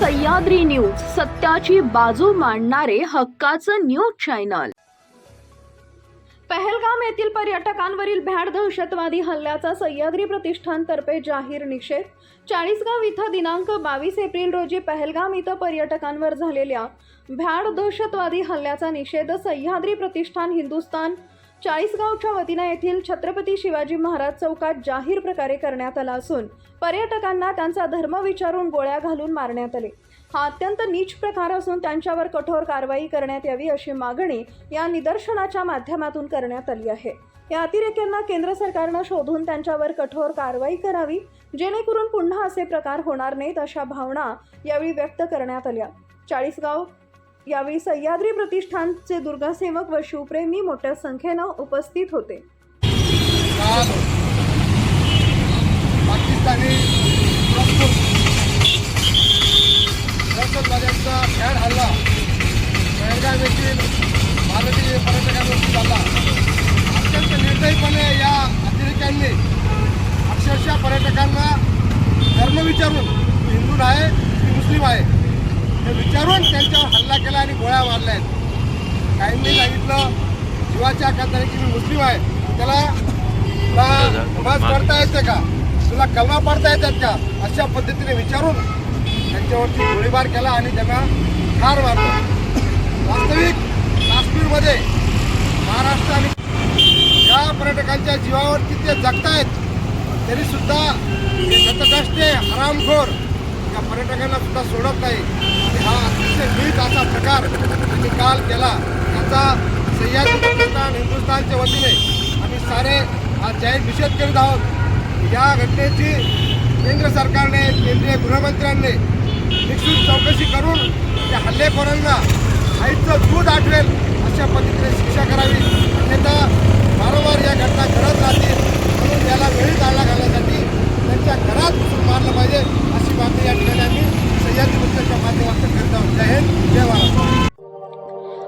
Sahyadri news सत्याची बाजू मांडणारे हक्काचं न्यूज चॅनल. पहलगाम येथील पर्यटकांवरील भ्याड दहशतवादी हल्ल्याचा सह्याद्री प्रतिष्ठानतर्फे जाहीर निषेध. चाळीसगाव इथं दिनांक बावीस एप्रिल रोजी पहलगाम इथं पर्यटकांवर झालेल्या भ्याड दहशतवादी हल्ल्याचा निषेध सह्याद्री प्रतिष्ठान हिंदुस्थान चाळीसगावच्या वतीनं येथील छत्रपती शिवाजी महाराज चौकात जाहीर प्रकारे करण्यात आला असून पर्यटकांना त्यांचा धर्म विचारून गोळ्या घालून मारण्यात आले. हा अत्यंत नीच प्रकार असून त्यांच्यावर कठोर कारवाई करण्यात यावी अशी मागणी या निदर्शनाच्या माध्यमातून करण्यात आली आहे. या अतिरेक्यांना केंद्र सरकारनं शोधून त्यांच्यावर कठोर कारवाई करावी जेणेकरून पुन्हा असे प्रकार होणार नाहीत अशा भावना यावेळी व्यक्त करण्यात आल्या. चाळीसगाव यावेळी सह्याद्री प्रतिष्ठानचे दुर्गासेवक व शिवप्रेमी मोठ्या संख्येनं उपस्थित होते. पाकिस्तानी दहशतवाद्यांचा भ्याड हल्ला बेळगाव येथील भारतीय पर्यटकांवरती झाला. अत्यंत निर्दयीपणे या अतिरेक्यांनी अक्षरशः पर्यटकांना धर्म विचारून हिंदू आहे की मुस्लिम आहे. हे विचारून त्यांच्यावर हल्ला केला आणि गोळ्या मारल्या आहेत. काहींनी सांगितलं जीवाच्या खात्याने की मी मुस्लिम आहे त्याला तुला नमाज पढता येते का? तुला कलमा पडता येतात का? अशा पद्धतीने विचारून त्यांच्यावरती गोळीबार केला आणि त्यांना ठार मारलं. वास्तविक काश्मीरमध्ये महाराष्ट्र आणि या पर्यटकांच्या जीवावरती ते जगतायत तरी सुद्धा हे गतकष्टे हरामखोर या पर्यटकांना सुद्धा सोडत नाही. हा अतिशय नीट असा प्रकार आम्ही काल. केला याचा सह्याद्री प्रतिष्ठान हिंदुस्थानच्या वतीने आम्ही सारे आज जाहीर निषेध करीत आहोत. या घटनेची केंद्र सरकारने केंद्रीय गृहमंत्र्यांनी निश्चित चौकशी करून त्या हल्लेखोरांना आईचं दूध आठवेल अशा पद्धतीने शिक्षा करावी. अन्यथा वारंवार या घटना घडत राहतील म्हणून याला वेळी टाळला घालण्यासाठी त्यांच्या घरात घुसून मारलं पाहिजे अशी मागणी या ठिकाणी आम्ही सह्याद्री पुस्तकाच्या माध्यमातून करीत आहोत जय हिंद जय महाराष्ट्र